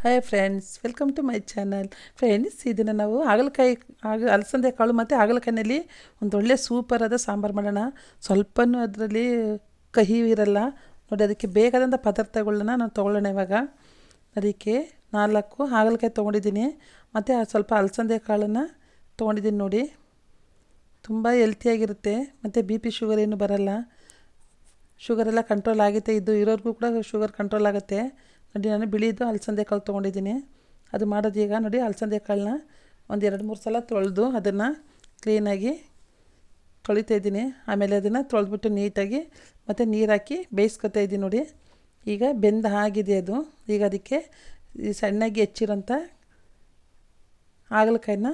Hi friends welcome to my channel friends ಇದನ್ನು ನಾವು ಹಾಗಲಕಾಯಿ ಆಗ ಅಲಸಂದೆ ಕಾಳು ಮತ್ತು ಹಾಗಲಕಾಯಿನಲ್ಲಿ ಒಂದು ಒಳ್ಳೆ ಸೂಪರಾದ ಸಾಂಬಾರು ಮಾಡೋಣ. ಸ್ವಲ್ಪನೂ ಅದರಲ್ಲಿ ಕಹಿ ಇರಲ್ಲ. ನೋಡಿ, ಅದಕ್ಕೆ ಬೇಕಾದಂಥ ಪದಾರ್ಥಗಳನ್ನ ನಾನು ತೊಗೊಳ್ಳೋಣ ಇವಾಗ. ಅದಕ್ಕೆ ನಾಲ್ಕು ಹಾಗಲಕಾಯಿ ತೊಗೊಂಡಿದ್ದೀನಿ. ಮತ್ತು ಸ್ವಲ್ಪ ಅಲಸಂದೆ ಕಾಳನ್ನು ತೊಗೊಂಡಿದ್ದೀನಿ ನೋಡಿ. ತುಂಬ ಹೆಲ್ತಿಯಾಗಿರುತ್ತೆ ಮತ್ತು ಬಿ ಪಿ ಶುಗರ್ ಏನು ಬರಲ್ಲ. ಶುಗರೆಲ್ಲ ಕಂಟ್ರೋಲ್ ಆಗುತ್ತೆ, ಇದು ಇರೋರಿಗೂ ಕೂಡ ಶುಗರ್ ಕಂಟ್ರೋಲ್ ಆಗುತ್ತೆ. ನೋಡಿ ನಾನು ಬಿಳಿದು ಅಲಸಂದೆ ಕಾಳು ತೊಗೊಂಡಿದ್ದೀನಿ. ಅದು ಮಾಡೋದು ಈಗ ನೋಡಿ ಅಲಸಂದೆ ಕಾಳನ್ನ ಒಂದು ಎರಡು ಮೂರು ಸಲ ತೊಳೆದು ಅದನ್ನು ಕ್ಲೀನಾಗಿ ತೊಳಿತಾ ಇದ್ದೀನಿ. ಆಮೇಲೆ ಅದನ್ನು ತೊಳೆದ್ಬಿಟ್ಟು ನೀಟಾಗಿ ಮತ್ತು ನೀರು ಹಾಕಿ ಬೇಯಿಸ್ಕೊತಾ ಇದ್ದೀನಿ ನೋಡಿ. ಈಗ ಬೆಂದ ಆಗಿದೆ ಅದು. ಈಗ ಅದಕ್ಕೆ ಸಣ್ಣಗೆ ಹೆಚ್ಚಿರೋಂಥ ಹಾಗಲಕಾಯಿನ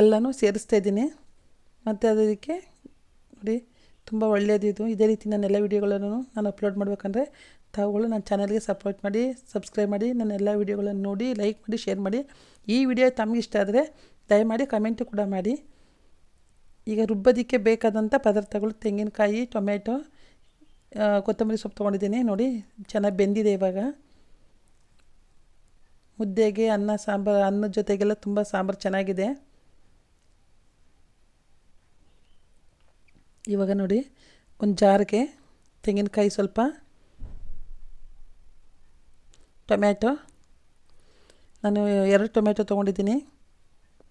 ಎಲ್ಲನೂ ಸೇರಿಸ್ತಾ ಇದ್ದೀನಿ. ಮತ್ತು ಅದಕ್ಕೆ ನೋಡಿ ತುಂಬ ಒಳ್ಳೆಯದು ಇದು ರೀತಿ ನನ್ನ ಎಲ್ಲ ವೀಡಿಯೋಗಳನ್ನು ನಾನು ಅಪ್ಲೋಡ್ ಮಾಡಬೇಕಂದ್ರೆ ತಾವುಗಳು ನನ್ನ ಚಾನಲ್ಗೆ ಸಪೋರ್ಟ್ ಮಾಡಿ ಸಬ್ಸ್ಕ್ರೈಬ್ ಮಾಡಿ, ನನ್ನ ಎಲ್ಲ ವೀಡಿಯೋಗಳನ್ನು ನೋಡಿ ಲೈಕ್ ಮಾಡಿ ಶೇರ್ ಮಾಡಿ. ಈ ವಿಡಿಯೋ ತಮಗೆ ಇಷ್ಟ ಆದರೆ ದಯಮಾಡಿ ಕಮೆಂಟು ಕೂಡ ಮಾಡಿ. ಈಗ ರುಬ್ಬೋದಕ್ಕೆ ಬೇಕಾದಂಥ ಪದಾರ್ಥಗಳು ತೆಂಗಿನಕಾಯಿ ಟೊಮೆಟೊ ಕೊತ್ತಂಬರಿ ಸೊಪ್ಪು ತೊಗೊಂಡಿದ್ದೀನಿ. ನೋಡಿ, ಚೆನ್ನಾಗಿ ಬೆಂದಿದೆ ಇವಾಗ. ಮುದ್ದೆಗೆ ಅನ್ನ, ಸಾಂಬಾರು ಅನ್ನದ ಜೊತೆಗೆಲ್ಲ ತುಂಬ ಸಾಂಬಾರು ಚೆನ್ನಾಗಿದೆ. ಇವಾಗ ನೋಡಿ, ಒಂದು ಜಾರಿಗೆ ತೆಂಗಿನಕಾಯಿ ಸ್ವಲ್ಪ, ಟೊಮ್ಯಾಟೊ. ನಾನು ಎರಡು ಟೊಮೆಟೊ ತೊಗೊಂಡಿದ್ದೀನಿ.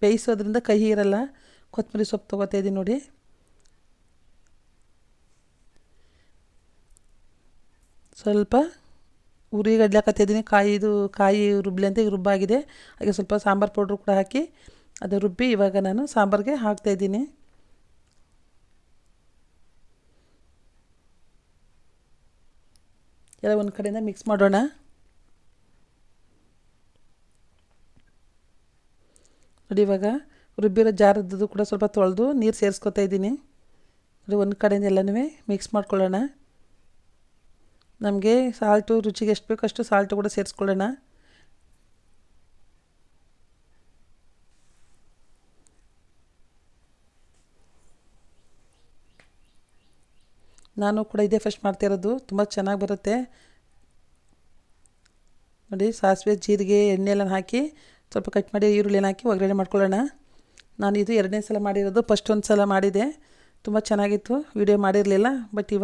ಬೇಯಿಸೋದ್ರಿಂದ ಕಹಿ ಇರಲ್ಲ. ಕೊತ್ತಂಬರಿ ಸೊಪ್ಪು ತೊಗೋತಾ ಇದ್ದೀನಿ ನೋಡಿ. ಸ್ವಲ್ಪ ಉರಿ ಗಡ್ಲಾಕತ್ತಿದ್ದೀನಿ ಕಾಯಿದು ಕಾಯಿ ರುಬ್ಲಿ ಅಂತ ಈಗ ರುಬ್ಬಾಗಿದೆ. ಹಾಗೆ ಸ್ವಲ್ಪ ಸಾಂಬಾರು ಪೌಡ್ರು ಕೂಡ ಹಾಕಿ ಅದು ರುಬ್ಬಿ ಇವಾಗ ನಾನು ಸಾಂಬಾರಿಗೆ ಹಾಕ್ತಾಯಿದ್ದೀನಿ ಎಲ್ಲ ಒಂದು ಕಡೆಯಿಂದ ಮಿಕ್ಸ್ ಮಾಡೋಣ. ನೋಡಿ ಇವಾಗ ರುಬ್ಬಿರೋ ಜಾರದ್ದು ಕೂಡ ಸ್ವಲ್ಪ ತೊಳೆದು ನೀರು ಸೇರಿಸ್ಕೊತಾ ಇದ್ದೀನಿ. ನೋಡಿ ಒಂದು ಕಡೆಯಿಂದ ಎಲ್ಲನೂ ಮಿಕ್ಸ್ ಮಾಡ್ಕೊಳ್ಳೋಣ. ನಮಗೆ ಸಾಲ್ಟು ರುಚಿಗೆ ಎಷ್ಟು ಬೇಕೋ ಅಷ್ಟು ಸಾಲ್ಟು ಕೂಡ ಸೇರಿಸ್ಕೊಳ್ಳೋಣ. ನಾನು ಕೂಡ ಇದೇ ಫಸ್ಟ್ ಮಾಡ್ತಿರೋದು ತುಂಬ ಚೆನ್ನಾಗಿ ಬರುತ್ತೆ. ನೋಡಿ, ಸಾಸಿವೆ, ಜೀರಿಗೆ ಎಣ್ಣೆ ಎಲ್ಲ ಹಾಕಿ ಸ್ವಲ್ಪ ಕಟ್ ಮಾಡಿ ಈರುಳ್ಳಿನ ಹಾಕಿ ಒಗ್ಗರಣೆ ಮಾಡ್ಕೊಳ್ಳೋಣ. ನಾನು ಇದು ಎರಡನೇ ಸಲ ಮಾಡಿರೋದು. ಫಸ್ಟ್ ಒಂದು ಸಲ ಮಾಡಿದೆ. ತುಂಬ ಚೆನ್ನಾಗಿತ್ತು. ವಿಡಿಯೋ ಮಾಡಿರಲಿಲ್ಲ ಬಟ್ ಇವಾಗ